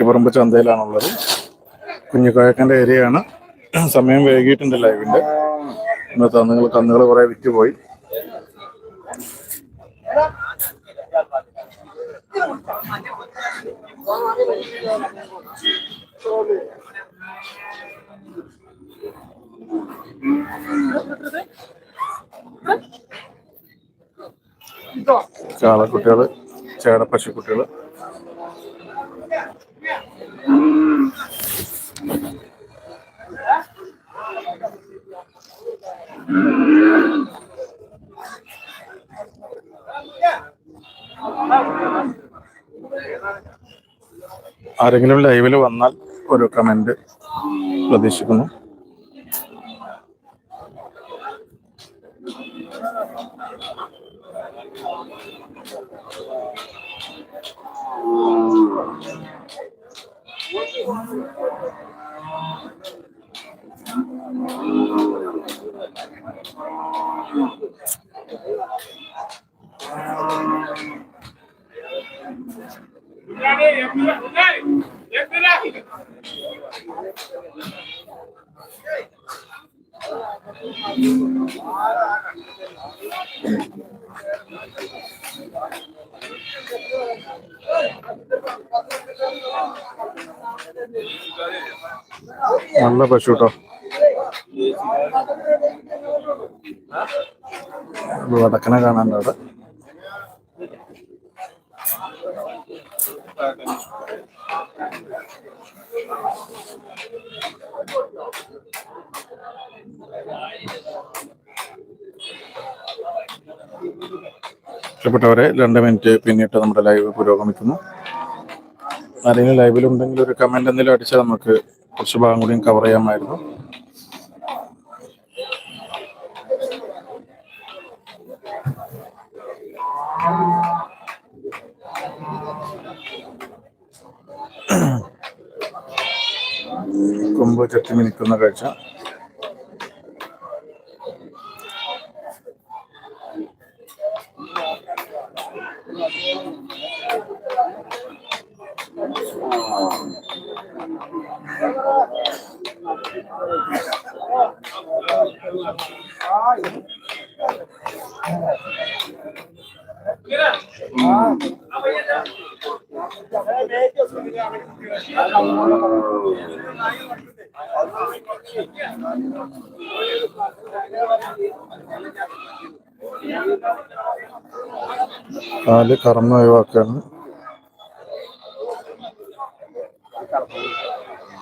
ചട്ടിപ്പറമ്പ് ചന്തയിലാണുള്ളത്. കുഞ്ഞുകായക്കന്റെ ഏരിയയാണ്. സമയം വൈകിട്ടുണ്ട് ലൈവിന്റെ. ഇന്ന് കന്നുകൾ കന്നുകൾ കുറേ വിറ്റുപോയി. കാളക്കുട്ടികൾ ചേട പശുക്കുട്ടികൾ ആരെങ്കിലും ലൈവിൽ വന്നാൽ ഒരു കമന്റ് പ്രതീക്ഷിക്കുന്നു. നല്ല പശു കേട്ടോ വടക്കനെ കാണാൻ അവിടെ. ഇഷ്ടപ്പെട്ടവരെ രണ്ട് മിനിറ്റ് പിന്നിട്ട് നമ്മുടെ ലൈവ് പുരോഗമിക്കുന്നു. ആരെങ്കിലും ലൈവിലുണ്ടെങ്കിൽ ഒരു കമന്റ് എന്തെങ്കിലും അടിച്ചാൽ നമുക്ക് കുറച്ച് ഭാഗം കൂടിയും കവർ ചെയ്യാമായിരുന്നു. കൊമ്പ് ചട്ടി മിനിക്കുന്ന കാഴ്ച. കാൽ കറന്ന് ഒഴിവാക്കുകയാണ്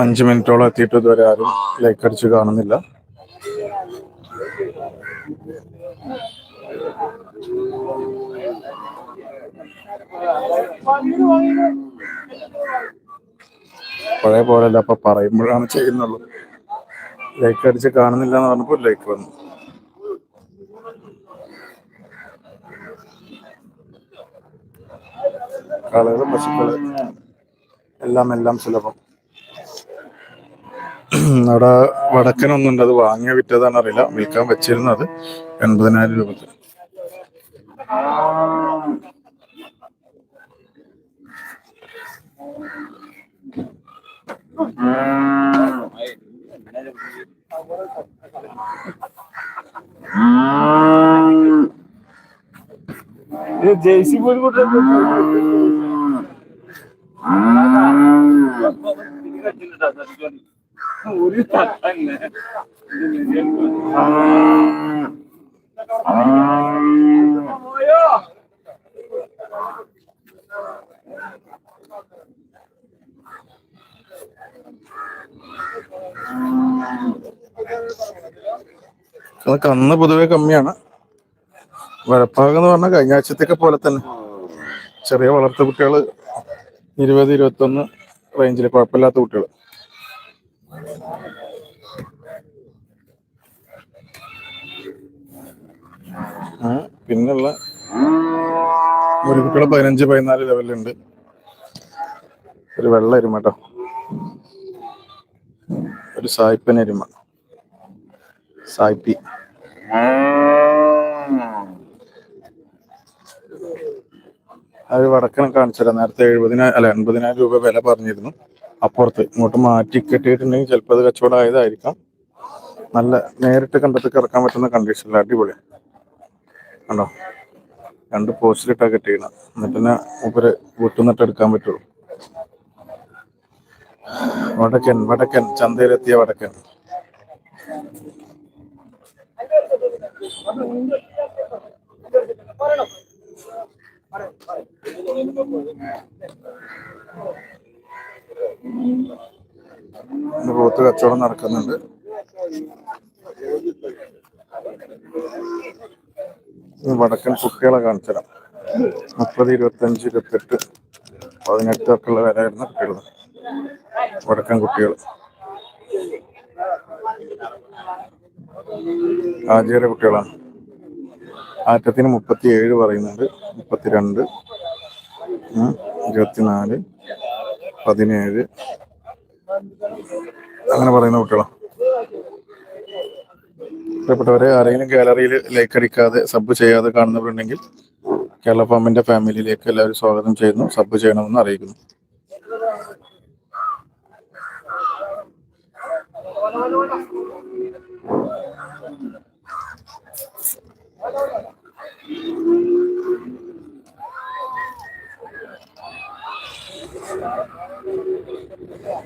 അഞ്ച് മിനിറ്റോളം എത്തിയിട്ട് ഇതുവരെ ആരും ലൈക്ക് അടിച്ച് കാണുന്നില്ല. പഴയ പോലെയല്ല അപ്പൊ പറയുമ്പോഴാണ് ചെയ്യുന്നുള്ളൂ. ലൈക്ക് അടിച്ച് കാണുന്നില്ല എന്ന് പറഞ്ഞപ്പോൾ ലൈക്ക് വന്നു. കാളകളും പശുക്കൾ. എല്ലാം എല്ലാം സുലഭം. അവിടെ വടക്കനൊന്നുണ്ട്. അത് വാങ്ങിയ വിറ്റതാണ് അറിയില്ല. വിൽക്കാൻ വെച്ചിരുന്നത് എൺപതിനായിരം രൂപക്ക്. ജേസി പോയി ഒരു തന്നെ അത് കന്ന് പൊതുവെ കമ്മിയാണ്. വരപ്പാകം എന്ന് പറഞ്ഞാൽ കഴിഞ്ഞ ആഴ്ചത്തൊക്കെ പോലെ തന്നെ. ചെറിയ വളർത്തു കുട്ടികൾ ഇരുപത് ഇരുപത്തൊന്ന് റേഞ്ചിൽ കുഴപ്പമില്ലാത്ത കുട്ടികൾ പിന്നുള്ള ഒരു കുട്ടികൾ പതിനഞ്ച് പതിനാല് ലെവലുണ്ട് ഒരു വെള്ള എരുമ കേട്ടോ ഒരു സായിപ്പൻ എരുമ. സായിപ്പി. അത് വടക്കനെ കാണിച്ചുതരാം നേരത്തെ എഴുപതിനായിരം അല്ല എൺപതിനായിരം രൂപ വില പറഞ്ഞിരുന്നു. അപ്പുറത്ത് ഇങ്ങോട്ട് മാറ്റി കെട്ടിയിട്ടുണ്ടെങ്കിൽ ചിലപ്പോൾ അത് കച്ചവടം ആയതായിരിക്കാം. നല്ല നേരിട്ട് കണ്ടത്തിൽ ഇറക്കാൻ പറ്റുന്ന കണ്ടീഷനിൽ അടിപൊളി. കണ്ടോ? രണ്ട് പോസ്റ്റിൽ പോസ്റ്റിലിട്ടാ കെട്ടിക്കണം എന്നിട്ട് തന്നെ ഉപര് വീട്ടുന്നിട്ട് എടുക്കാൻ പറ്റുള്ളൂ. വടക്കൻ വടക്കൻ ചന്തയിലെത്തിയ വടക്കൻ. പോത്ത് കച്ചവടം നടക്കുന്നുണ്ട്. വടക്കൻ കുട്ടികളെ കാണിച്ചുതരാം. മുപ്പത് ഇരുപത്തഞ്ച് ഇരുപത്തെട്ട് പതിനെട്ട് ഒക്കെ ഉള്ള വില വരുന്ന കുട്ടികൾ വടക്കൻ കുട്ടികൾ ആചാര്യ കുട്ടികളാണ് ആറ്റത്തിന് മുപ്പത്തി ഏഴ് പറയുന്നുണ്ട്. മുപ്പത്തിരണ്ട്. ഇരുപത്തിനാല്. പതിനേഴ്. അങ്ങനെ പറയുന്ന കുട്ടികളാണ് പ്രിയപ്പെട്ടവരെ ആരെങ്കിലും ഗാലറിയിൽ ലൈക്ക് അടിക്കാതെ സബ് ചെയ്യാതെ കാണുന്നവരുണ്ടെങ്കിൽ കേരള ഫാമിന്റെ ഫാമിലിയിലേക്ക് എല്ലാവരും സ്വാഗതം ചെയ്യുന്നു സബ് ചെയ്യണമെന്ന് അറിയിക്കുന്നു.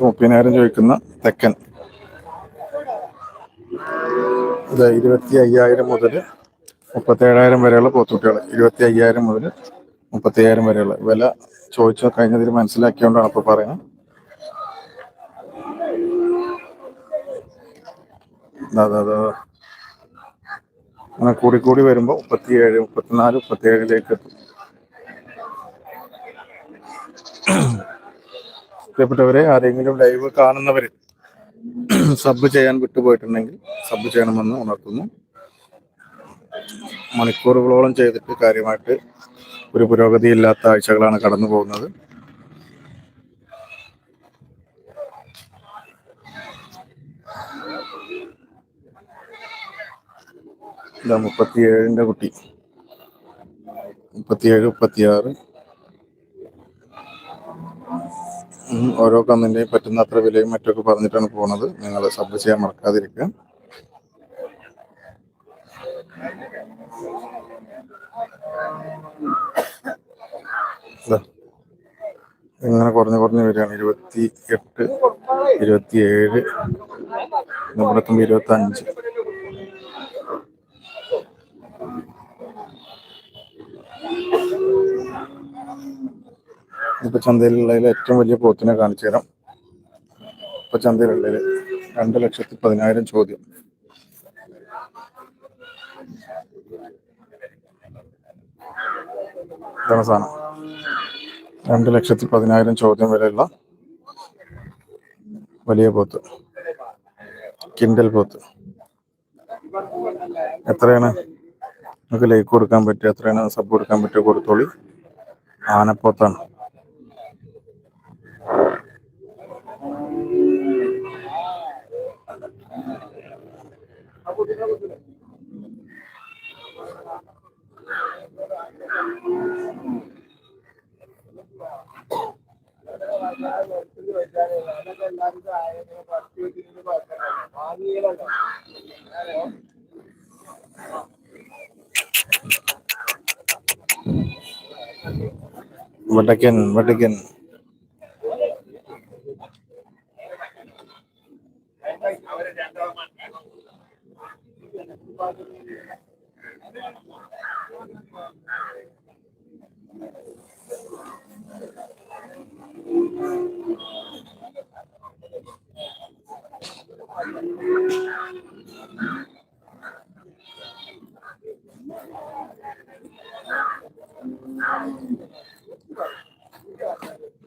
മുപ്പതിനായിരം ചോദിക്കുന്ന തെക്കൻ. ഇത് ഇരുപത്തി അയ്യായിരം മുതൽ മുപ്പത്തി ഏഴായിരം വരെയുള്ള പോത്തുകുട്ടികൾ ഇരുപത്തി അയ്യായിരം മുതൽ മുപ്പത്തി അയ്യായിരം വരെയുള്ള. വില ചോദിച്ചു കഴിഞ്ഞതിൽ മനസ്സിലാക്കിയോണ്ടാണ് ഇപ്പൊ പറയുന്നത് അതെ അതെ ദാ. അങ്ങനെ കൂടിക്കൂടി കൂടി വരുമ്പോൾ മുപ്പത്തിയേഴ് മുപ്പത്തിനാല് മുപ്പത്തിയേഴിലേക്ക് എത്തും. പ്രിയപ്പെട്ടവരെ ആരെങ്കിലും ലൈവ് കാണുന്നവര് സബ് ചെയ്യാൻ വിട്ടുപോയിട്ടുണ്ടെങ്കിൽ സബ് ചെയ്യണമെന്ന് ഉണർത്തുന്നു. മണിക്കൂറുകളോളം ചെയ്തിട്ട് കാര്യമായിട്ട് ഒരു പുരോഗതി ഇല്ലാത്ത ആഴ്ചകളാണ് കടന്നു പോകുന്നത് ഇതാ മുപ്പത്തിയേഴിന്റെ കുട്ടി. മുപ്പത്തിയേഴ് മുപ്പത്തിയാറ്. ഓരോ കന്നിന്റെയും പറ്റുന്ന അത്ര വിലയും മറ്റൊക്കെ പറഞ്ഞിട്ടാണ് പോണത്. നിങ്ങൾ സബ് ചെയ്യാൻ മറക്കാതിരിക്കുക. ഇങ്ങനെ കുറഞ്ഞു കുറഞ്ഞു വരികയാണ്. ഇരുപത്തി എട്ട് ഇരുപത്തി ഏഴ് നമ്മുടെ ഇരുപത്തി അഞ്ച് ഇപ്പൊ ചന്തയിലുള്ളതിൽ ഏറ്റവും വലിയ പോത്തിനെ കാണിച്ചു തരാം. ഇപ്പൊ ചന്തയിലുള്ളതിൽ രണ്ട് ലക്ഷത്തി പതിനായിരം ചോദ്യം. രണ്ട് ലക്ഷത്തി പതിനായിരം ചോദ്യം വരെയുള്ള വലിയ പോത്ത്. കിൻഡൽ പോത്ത്. എത്രയാണ്? നമുക്ക് ലൈക്ക് കൊടുക്കാൻ പറ്റുക എത്രയാണ്? സബ് കൊടുക്കാൻ പറ്റുക കൊടുത്തോളി. ആനപ്പോത്താണ്. വടക്കൻ വടക്കൻ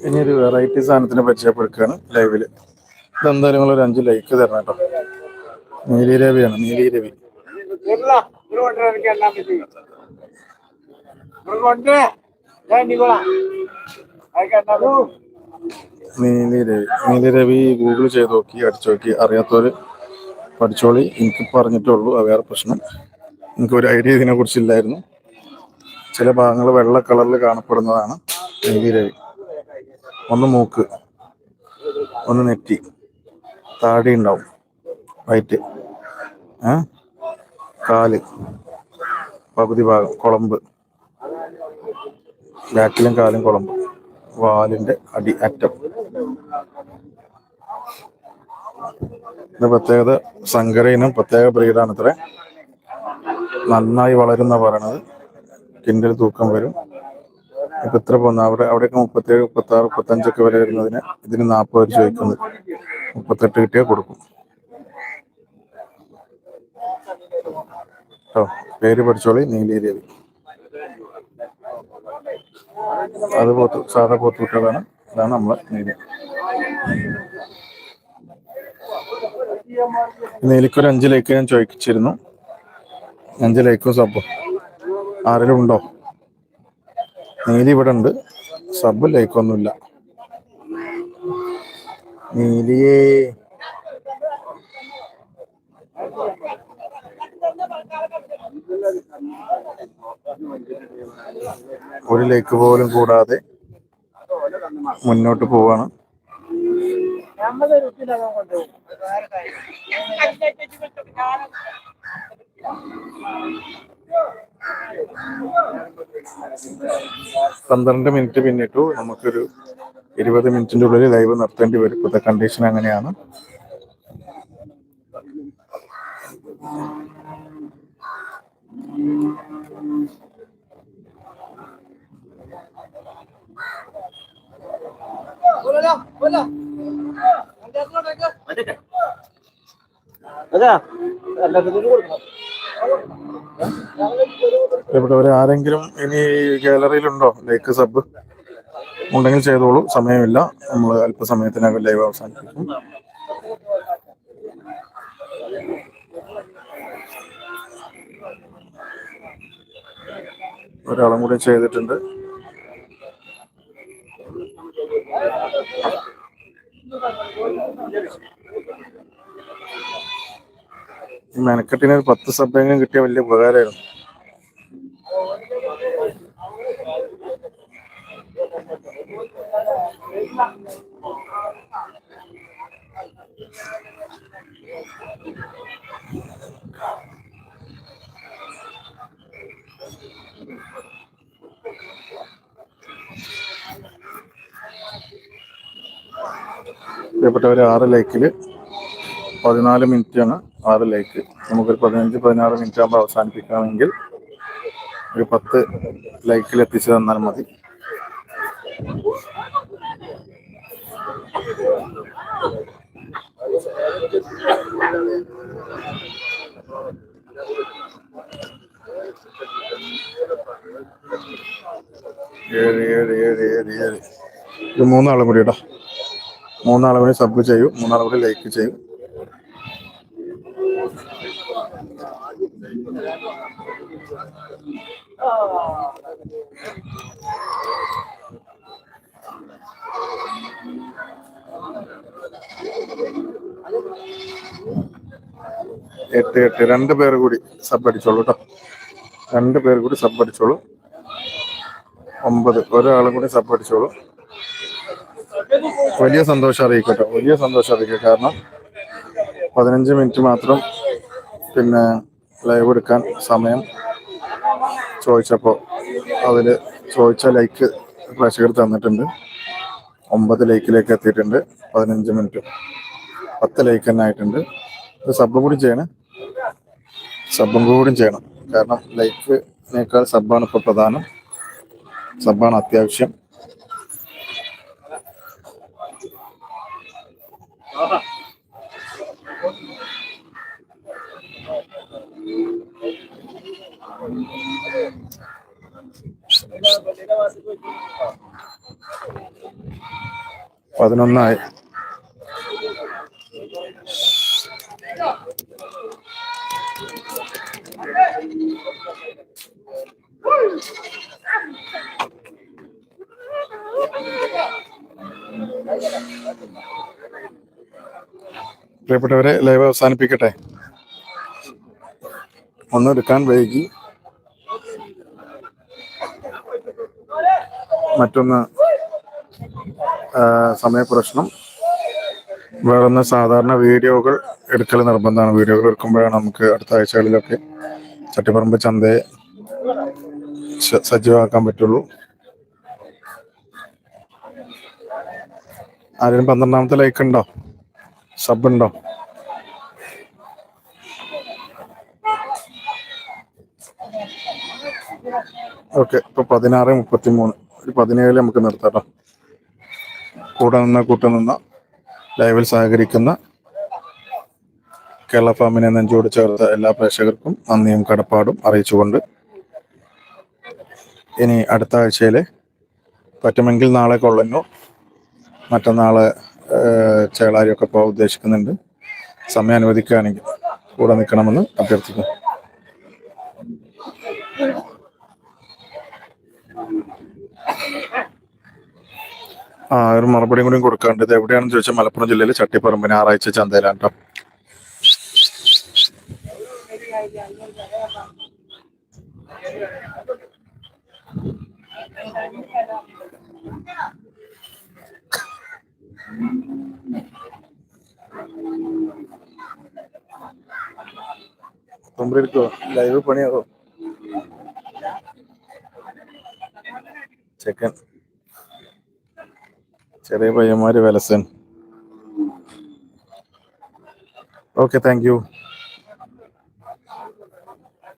ഇനി ഒരു വെറൈറ്റി സാധനത്തിനെ പരിചയപ്പെടുക്കുകയാണ് ലൈവിൽ ഇതെന്തായാലും നിങ്ങൾ ഒരു അഞ്ച് ലൈക്ക് തരണം കേട്ടോ. നീലി രവിയാണ് നീലി രവി. ഇല്ല ഇവിടെ കൊണ്ടുവരാൻ എനിക്ക് എല്ലാം പറ്റി. ഇവിടെ കൊണ്ടുവരാ ഞാൻ നിങ്ങളാ അതൊക്കെ എന്നാ നീലി രവി നീലി രവി ഗൂഗിൾ ചെയ്ത് നോക്കി അടിച്ചു നോക്കി. അറിയാത്തവര് പഠിച്ചോളി. എനിക്ക് പറഞ്ഞിട്ടേ ഉള്ളൂ അത് വേറെ പ്രശ്നം. എനിക്ക് ഒരു ഐഡിയ ഇതിനെ കുറിച്ചില്ലായിരുന്നു ചില ഭാഗങ്ങൾ വെള്ള കളറിൽ കാണപ്പെടുന്നതാണ് നീലി രവി. ഒന്ന് മൂക്ക് ഒന്ന് നെറ്റി. താടി ഉണ്ടാവും. വൈറ്റ് ഏ? കാൽ. പകുതി ഭാഗം കുളമ്പ്. ബാക്കിലും കാലും കുളമ്പ്. വാലിന്റെ അടി അറ്റം. ഇത് പ്രത്യേകത സങ്കരയിനും പ്രത്യേക ബ്രീഡാണ് ഇത്ര. നന്നായി വളരുന്ന പറയണത്. കിൻഡിൽ തൂക്കം വരും. ഇപ്പൊ ഇത്ര പോകുന്ന? അവിടെ അവിടെയൊക്കെ മുപ്പത്തേഴ് മുപ്പത്തി ആറ് മുപ്പത്തഞ്ചൊക്കെ വരെ വരുന്നതിന് ഇതിന് നാൽപ്പത് വരെ ചോദിക്കുന്നത് മുപ്പത്തെട്ട് കിട്ടിയാൽ കൊടുക്കും. കേട്ടോ പേര് പഠിച്ചോളി നീലേരി അത് പോത്ത് സാധാ പോത്തുകുട്ടികളാണ് അതാണ് നമ്മളെ നീലി. നീലിക്കൊരു അഞ്ച് ലൈക്ക് ഞാൻ ചോദിച്ചിരുന്നു. അഞ്ച് ലൈക്കും സപ്പോ ആരെങ്കിലും ഉണ്ടോ? നീലി ഇവിടെ ഉണ്ട്. സബ് ലൈക്കൊന്നുമില്ല നീലിയേ. ഒരു ലൈക്ക് പോലും കൂടാതെ മുന്നോട്ട് പോവാണ്. പന്ത്രണ്ട് മിനിറ്റ് പിന്നിട്ടു നമുക്കൊരു ഇരുപത് മിനിറ്റിന്റെ ഉള്ളിൽ ലൈവ് നിർത്തേണ്ടി വരും. ഇപ്പോഴത്തെ കണ്ടീഷൻ അങ്ങനെയാണ്. ഇവിടെ ഒരു ആരെങ്കിലും ഇനി ഗാലറിയിലുണ്ടോ? ലൈക്ക് സബ് ഉണ്ടെങ്കിൽ ചെയ്തോളൂ. സമയമില്ല. നമ്മൾ അല്പസമയത്തിനകം ലൈവ് അവസാനിപ്പിക്കും. ഒരാളും കൂടി ചെയ്തിട്ടുണ്ട്. മെനക്കെട്ടിന് ഒരു പത്ത് സബ്ബെങ്കിലും കിട്ടിയ വലിയ ഉപകാരമായിരുന്നു. പ്രിയപ്പെട്ടവർ ആറ് ലൈക്കിൽ പതിനാല് മിനിറ്റാണ് ആണ് ആറ് ലൈക്ക് നമുക്കൊരു പതിനഞ്ച് പതിനാറ് മിനിറ്റ് ആകുമ്പോൾ അവസാനിപ്പിക്കണമെങ്കിൽ ഒരു പത്ത് ലൈക്കിൽ എത്തിച്ചു തന്നാൽ മതി. ഏഴ് ഏഴ് ഏഴ് ഏഴ് ഏഴ്. ഇത് മൂന്നാളും കൂടി കേട്ടോ മൂന്നാളും കൂടി സബ് ചെയ്യൂ. മൂന്നാളും കൂടി ലൈക്ക് ചെയ്യൂ. എട്ട് എട്ട്. രണ്ട് പേര് കൂടി സബ് അടിച്ചോളൂ കേട്ടോ രണ്ട് പേര് കൂടി സബ് അടിച്ചോളൂ. ഒമ്പത്. ഒരാളും കൂടി സബ് അടിച്ചോളൂ. വലിയ സന്തോഷം അറിയിക്കട്ടോ. വലിയ സന്തോഷം അറിയിക്കുക കാരണം പതിനഞ്ച് മിനിറ്റ് മാത്രം പിന്നെ ലൈവ് എടുക്കാൻ സമയം ചോദിച്ചപ്പോൾ അതിൽ ചോദിച്ച ലൈക്ക് പ്രേക്ഷകർ തന്നിട്ടുണ്ട്. ഒമ്പത് ലൈക്കിലേക്ക് എത്തിയിട്ടുണ്ട്. പതിനഞ്ച് മിനിറ്റ് പത്ത് ലൈക്ക് തന്നെ ആയിട്ടുണ്ട്. ഇത് സബ് കൂടി ചെയ്യണം. സബും കൂടി ചെയ്യണം. കാരണം ലൈക്കിനേക്കാൾ സബ്ബാണ് ഇപ്പോൾ പ്രധാനം. സബ്ബാണ് അത്യാവശ്യം. പതിനൊന്നായി. പ്രിയപ്പെട്ടവരെ ലൈവ് അവസാനിപ്പിക്കട്ടെ? ഒന്ന് എടുക്കാൻ വൈകി. മറ്റൊന്ന് സമയപ്രശ്നം. വേറൊന്ന് സാധാരണ വീഡിയോകൾ എടുക്കൽ നിർബന്ധമാണ്. വീഡിയോകൾ എടുക്കുമ്പോഴാണ് നമുക്ക് അടുത്ത ആഴ്ചകളിലൊക്കെ ചട്ടിപ്പറമ്പ് ചന്തയെ സജ്ജമാക്കാൻ പറ്റുള്ളൂ. ആരും പന്ത്രണ്ടാമത്തെ ലൈക്ക് ഉണ്ടോ? സബ് ഉണ്ടോ? ഓക്കെ ഇപ്പൊ പതിനാറ് മുപ്പത്തി മൂന്ന് ഒരു പതിനേഴ് നമുക്ക് നിർത്താം കൂടെ നിന്ന് കൂട്ടു നിന്ന് ലൈവിൽ സഹകരിക്കുന്ന കേരള ഫാമിനെ നെഞ്ചോട് ചേർത്ത എല്ലാ പ്രേക്ഷകർക്കും നന്ദിയും കടപ്പാടും അറിയിച്ചുകൊണ്ട് ഇനി അടുത്ത ആഴ്ചയിലെ പറ്റുമെങ്കിൽ നാളെ കൊള്ളന്നൂർ മറ്റന്നാൾ ചേളാരിയൊക്കെ പോകാൻ ഉദ്ദേശിക്കുന്നുണ്ട്. സമയം അനുവദിക്കുകയാണെങ്കിൽ കൂടെ നിൽക്കണമെന്ന് അഭ്യർത്ഥിക്കുന്നു. ഒരു മറുപടിയും കൂടി കൊടുക്കാണ്ട് ഇത് എവിടെയാണെന്ന് ചോദിച്ചാൽ മലപ്പുറം ജില്ലയിലെ ചട്ടിപ്പറമ്പ് ഞായറാഴ്ച ചന്തയിലാണ് ലൈവ് പണിയാകോ ചെക്കൻ. ചെറിയ പയ്യന്മാര് വിലസൻ. Okay thank you